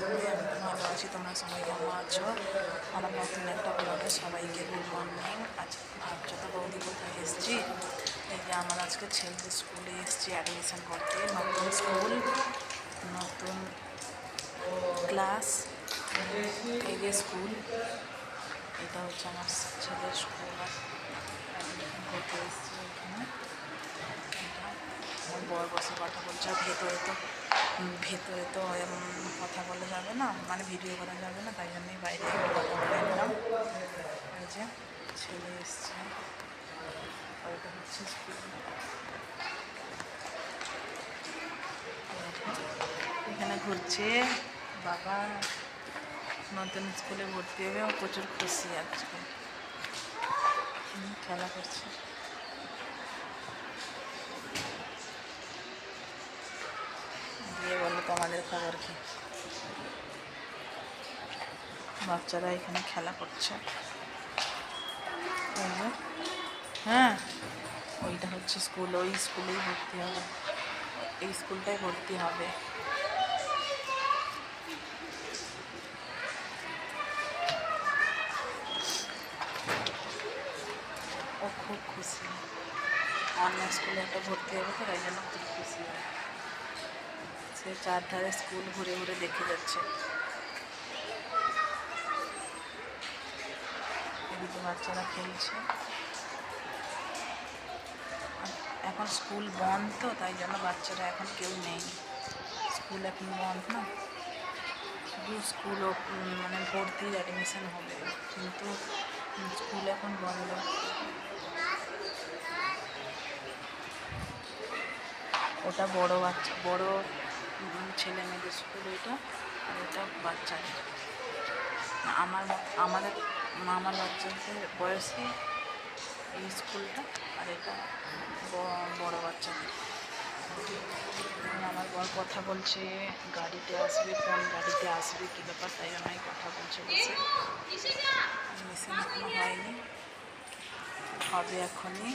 তো ভালো আছি তোমরা সবাই কেমন আছো? আমার নতুন একটা ব্লগে সবাইকে গুড মর্নিং আজ ভাবছ তো বৌদি কোথায় এসেছি? এই যে আমার আজকে ছেলেদের স্কুলে এসেছি অ্যাডমিশন করতে। নতুন স্কুল, নতুন ক্লাস যে স্কুল। এটা হচ্ছে আমার ছেলের স্কুল। অ্যাডমিশন করতে বসে কথা বলছে। ভেতরে তো ভেতরে তো কথা বলা না মানে ভিডিও করা যাবে না, তাই জন্যই বাইরে নিলাম। এই যে ছেলে এসছে। আর হচ্ছে এখানে ঘুরছে বাবা। নতুন স্কুলে ভর্তি হবে, ও প্রচুর খুশি আজকে। খেলা করছে। দিয়ে বলল তোমাদের খবর কি? বাচ্চারা এখানে খেলা করছে। হ্যাঁ ওইটা হচ্ছে স্কুল, ওই স্কুলেই ভর্তি হবে। এই স্কুলটাই ভর্তি হবে। ও খুব খুশি। অন্য স্কুলে একটা ভর্তি হবে তো, তাই জন্য খুব খুশি। হয় সে চারধারে স্কুল ঘুরে ঘুরে দেখে যাচ্ছে। বাচ্চারা খেলছে। এখন স্কুল বন্ধ তো তাই জন্য বাচ্চারা এখন কেউ নেই। স্কুল এখন বন্ধ না। শুধু স্কুল মানে ভর্তির অ্যাডমিশন হবে। কিন্তু স্কুল এখন বন্ধ। ওটা বড় বাচ্চা, বড় ছেলে মেয়েদের স্কুল ওইটা আর ওটা বাচ্চাদের। আমার আমাদের আমার বাচ্চাদের বয়সে এই স্কুলটা? আর এটা বড় বাচ্চাদের আমার বর কথা বলছে, গাড়িতে আসবে, কোন গাড়িতে আসবে, কী ব্যাপার? তাই জন্যই কথা বলছে বসে মেশিন এখনও হয়নি। হবে এখনই।